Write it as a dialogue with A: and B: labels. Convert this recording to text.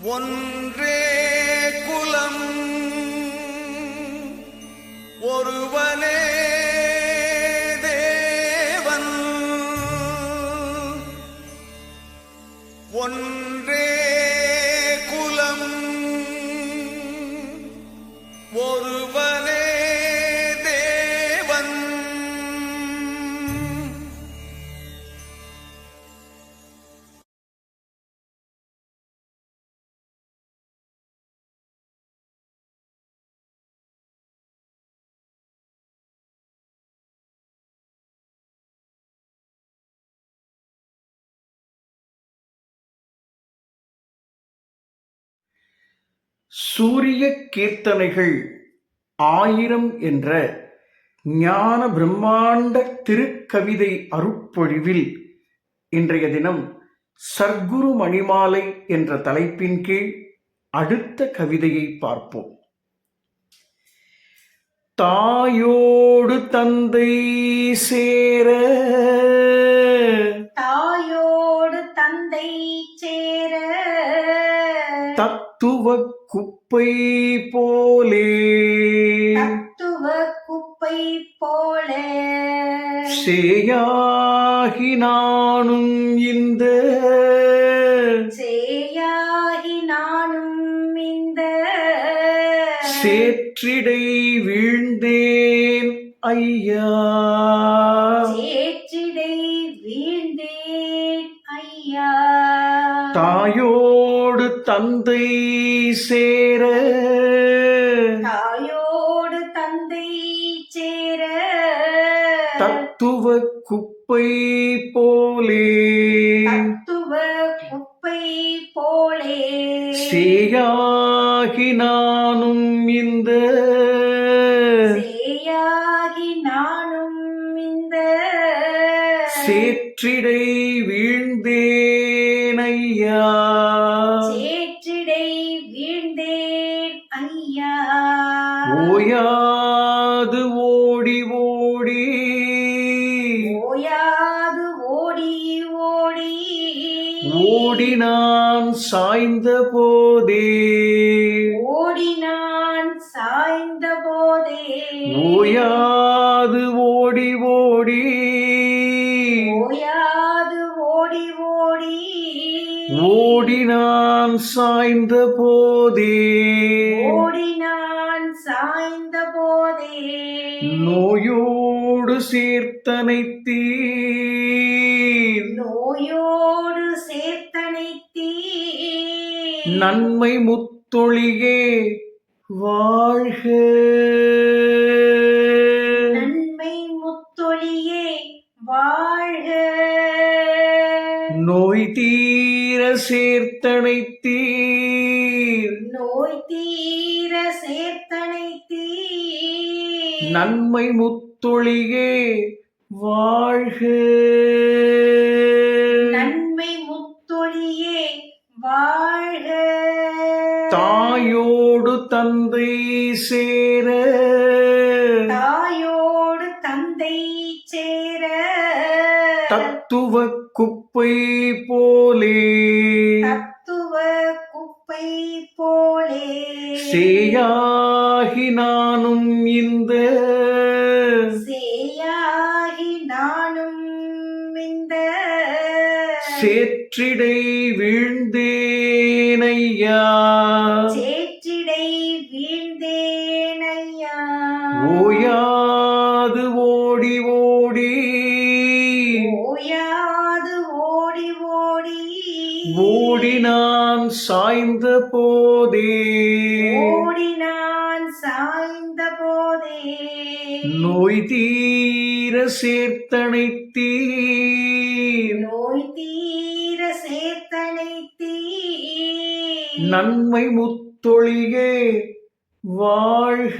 A: ஒன்றே குலம் ஒரு
B: சூரிய கீர்த்தனைகள் ஆயிரம் என்ற ஞான பிரம்மாண்ட திருக்கவிதை அருட்பொழிவில் இன்றைய தினம் சர்க்குரு மணிமாலை என்ற தலைப்பின் கீழ் அடுத்த கவிதையை பார்ப்போம். தாயோடு தந்தை சேர
C: தாயோடு தந்தை சேர
B: தத்துவ குப்பை போலே
C: தத்துவ குப்பை போல
B: சேயாகி நானும் இந்த
C: சேயாகி நானும் இந்த
B: சேற்றிடை வீழ்ந்தேன் ஐயா. தாயோடு தந்தை சேர.
C: தாயோடு தந்தை சேர.
B: தத்துவ குப்பை போலே.
C: தத்துவ குப்பை போலே.
B: சேயாகி நானும் இந்த.
C: சேயாகி நானும் இந்த.
B: சேற்றிடை வீழ்ந்தேன் ஓயாது ஓடி ஓடி.
C: ஓயாது ஓடி ஓடி.
B: ஓடி நான் சாய்ந்த போதே.
C: ஓடி நான் சாய்ந்த போதே.
B: ஓயாது ஓடி ஓடி.
C: ஓயாது ஓடி ஓடி.
B: ஓடி நான் சாய்ந்த போதே. நோயோடு சேர்த்தனை தீர்
C: நோயோடு சேர்த்தனைத்தீ
B: நன்மை முத்தொழியே வாழ்க.
C: நன்மை முத்தொழியே வாழ்க.
B: நோய் தீர சேர்த்தனை தீர்
C: நோய் தீர சேர்த்தனைத்தீ
B: நன்மை முத்தொழியே வாழ்க.
C: நன்மை முத்தொழியே வாழ்க.
B: தாயோடு தந்தை சேர.
C: தாயோடு தந்தை சேர.
B: தத்துவ குப்பை போலே.
C: தத்துவ குப்பை போலே.
B: சேயாகி நானும் இந்த.
C: சேயாகி நானும் இந்த.
B: சேற்றிடை வீழ்ந்தேன் ஐயா
C: சேற்றிடை வீழ்ந்தேன் ஐயா
B: ஓயாது ஓடி ஓடி.
C: ஓயாது ஓடி ஓடி.
B: ஓடி நான் சாய்ந்த போதே.
C: ஓடி நான் சாய்ந்த போதே
B: நோய் தீர சேர்த்தனை தீர்
C: நோய் தீர
B: முத்தொழியே வாழ்க
C: நன்மை முத்தொழியே வாழ்க.